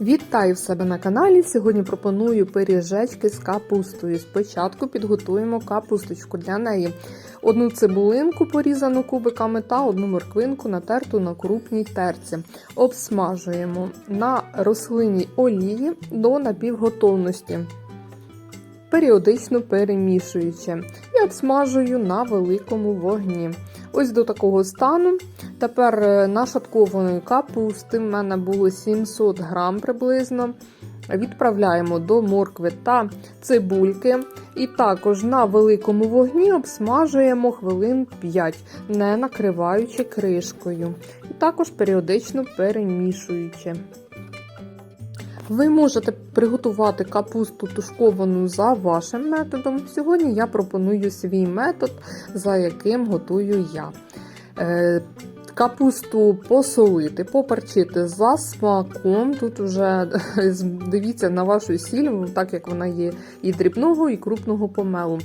Вітаю в себе на каналі. Сьогодні пропоную пиріжечки з капустою. Спочатку підготуємо капусточку для неї. Одну цибулинку порізану кубиками та одну морквинку натерту на крупній терці. Обсмажуємо на рослинній олії до напівготовності. Періодично перемішуючи і обсмажую на великому вогні. Ось до такого стану. Тепер е, нашаткованої капусти в мене було 700 грам приблизно. Відправляємо до моркви та цибульки. І також на великому вогні обсмажуємо хвилин 5, не накриваючи кришкою. І також періодично перемішуючи. Ви можете приготувати капусту тушковану за вашим методом. Сьогодні я пропоную свій метод, за яким готую я. Е, Капусту посолити, поперчити за смаком. Тут вже дивіться на вашу сіль, так як вона є і дрібного, і крупного помелу.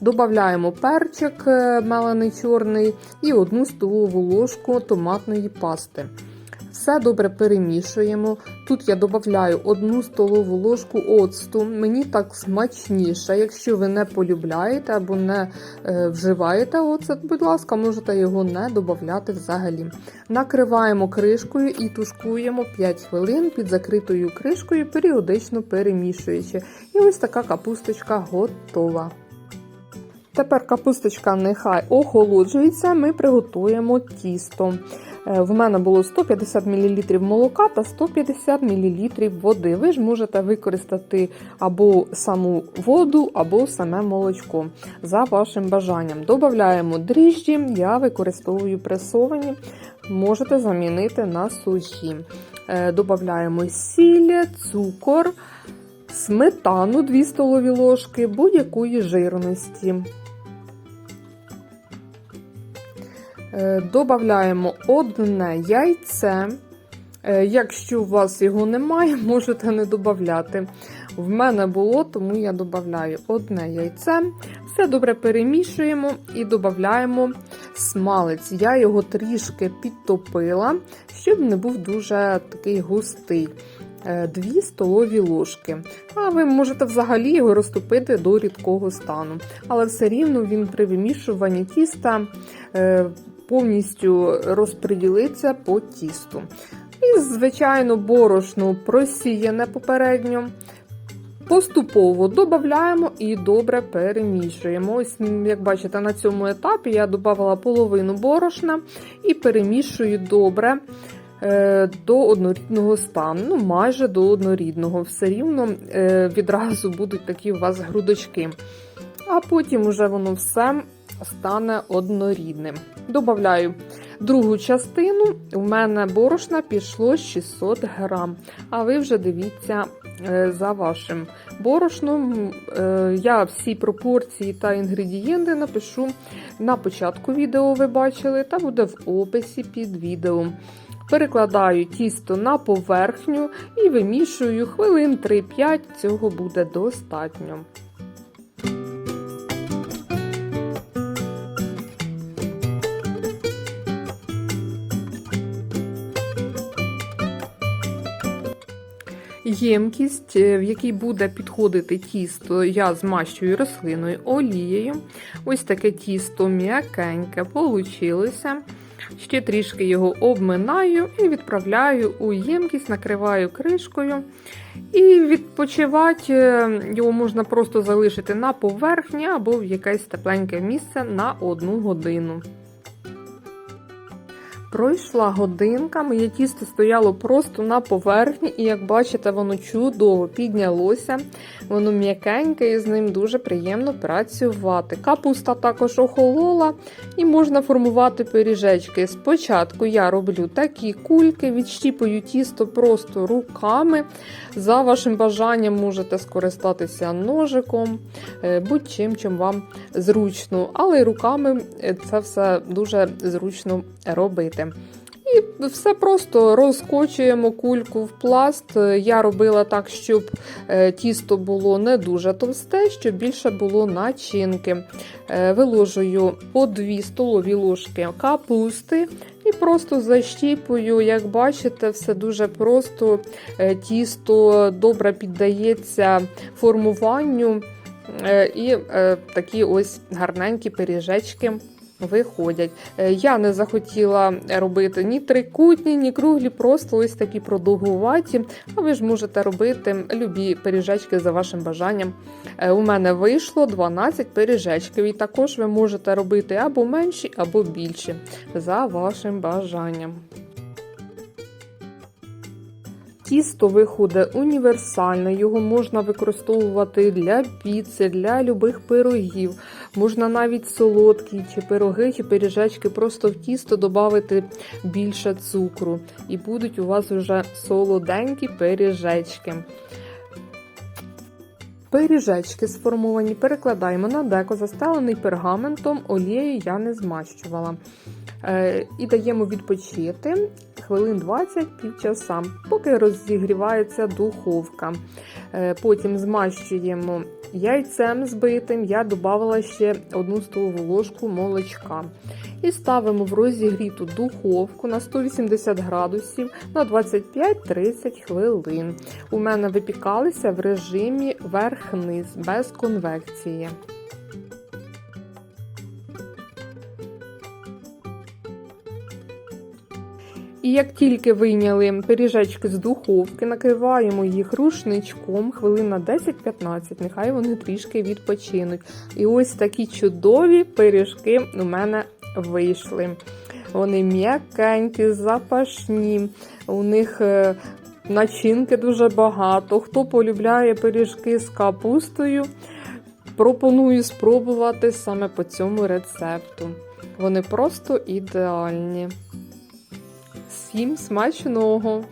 Додаємо перчик е, мелений чорний і одну столову ложку томатної пасти. Все добре перемішуємо. Тут я додаю одну столову ложку оцту. Мені так смачніше. Якщо ви не полюбляєте або не е, вживаєте оцет, будь ласка, можете його не додати взагалі. Накриваємо кришкою і тушкуємо 5 хвилин під закритою кришкою, періодично перемішуючи. І ось така капусточка готова. Тепер капусточка нехай охолоджується, ми приготуємо тісто. Е, В мене було 150 мл молока та 150 мл води. Ви ж можете використати або саму воду, або саме молочко за вашим бажанням. Додаємо дріжджі, я використовую пресовані, можете замінити на сухі. Е, Додаємо сіль, цукор, сметану 2 столові ложки будь-якої жирності. Е, Додаємо одне яйце. Е, Якщо у вас його немає, можете не додати. В мене було, тому я додаю одне яйце. Все добре перемішуємо і додаємо смалець. Я його трішки підтопила, щоб не був дуже такий густий. 2 столові ложки. А ви можете взагалі його розтопити до рідкого стану. Але все рівно він при вимішуванні тіста е, повністю розподілиться по тісту. І, звичайно, борошно просіяне попередньо. Поступово додаємо і добре перемішуємо. Ось, як бачите, на цьому етапі я додала половину борошна і перемішую добре е, до однорідного стану, ну майже до однорідного. Все рівно е, відразу будуть такі у вас грудочки. А потім уже воно все стане однорідним. Добавляю другу частину. У мене борошна пішло 600 грам. А ви вже дивіться е, за вашим борошном. Е, Я всі пропорції та інгредієнти напишу на початку відео, ви бачили, та буде в описі під відео. Перекладаю тісто на поверхню і вимішую хвилин 3-5, цього буде достатньо. Ємкість, е, в якій буде підходити тісто, я змащую рослиною олією. Ось таке тісто м'якеньке получилося. Ще трішки його обминаю і відправляю у ємкість, накриваю кришкою. І відпочивати е, його можна просто залишити на поверхні або в якесь тепленьке місце на одну годину. Пройшла годинка, моє тісто стояло просто на поверхні, і як бачите, воно чудово піднялося, воно м'якеньке і з ним дуже приємно працювати. Капуста також охолола і можна формувати пиріжечки. Спочатку я роблю такі кульки, відщіпую тісто просто руками. За вашим бажанням можете скористатися ножиком, е, будь-чим, чим вам зручно, але руками це все дуже зручно робити. І все просто розкочуємо кульку в пласт. Я робила так, щоб е, тісто було не дуже товсте, щоб більше було начинки. Е, Виложую по 2 столові ложки капусти І просто защіпую, як бачите, все дуже просто. Е, Тісто добре піддається формуванню. І такі ось гарненькі пиріжечки виходять. Е, Я не захотіла робити ні трикутні, ні круглі, просто ось такі продовгуваті. А ви ж можете робити любі пиріжечки за вашим бажанням. Е, У мене вийшло 12 пиріжечків, і також ви можете робити або менші, або більші за вашим бажанням. Тісто виходить універсальне, його можна використовувати для піци, для любих пирогів. Можна навіть солодкі чи пироги, чи пиріжечки, просто в тісто додати більше цукру. І будуть у вас вже солоденькі пиріжечки. Пиріжечки сформовані перекладаємо на деко, застелений пергаментом, олією я не змащувала. Е, і даємо відпочити хвилин 20 півчаса, поки розігрівається духовка. Е, потім змащуємо яйцем збитим. Я додавала ще одну столову ложку молочка. І ставимо в розігріту духовку на 180 градусів на 25-30 хвилин. У мене випікалися в режимі верх-низ без конвекції. І як тільки вийняли пиріжечки з духовки, накриваємо їх рушничком хвилин на 10-15, нехай вони трішки відпочинуть. І ось такі чудові пиріжки у мене вийшли. Вони м'якенькі, запашні, у них е, начинки дуже багато. Хто полюбляє пиріжки з капустою, пропоную спробувати саме по цьому рецепту. Вони просто ідеальні. Всім смачного!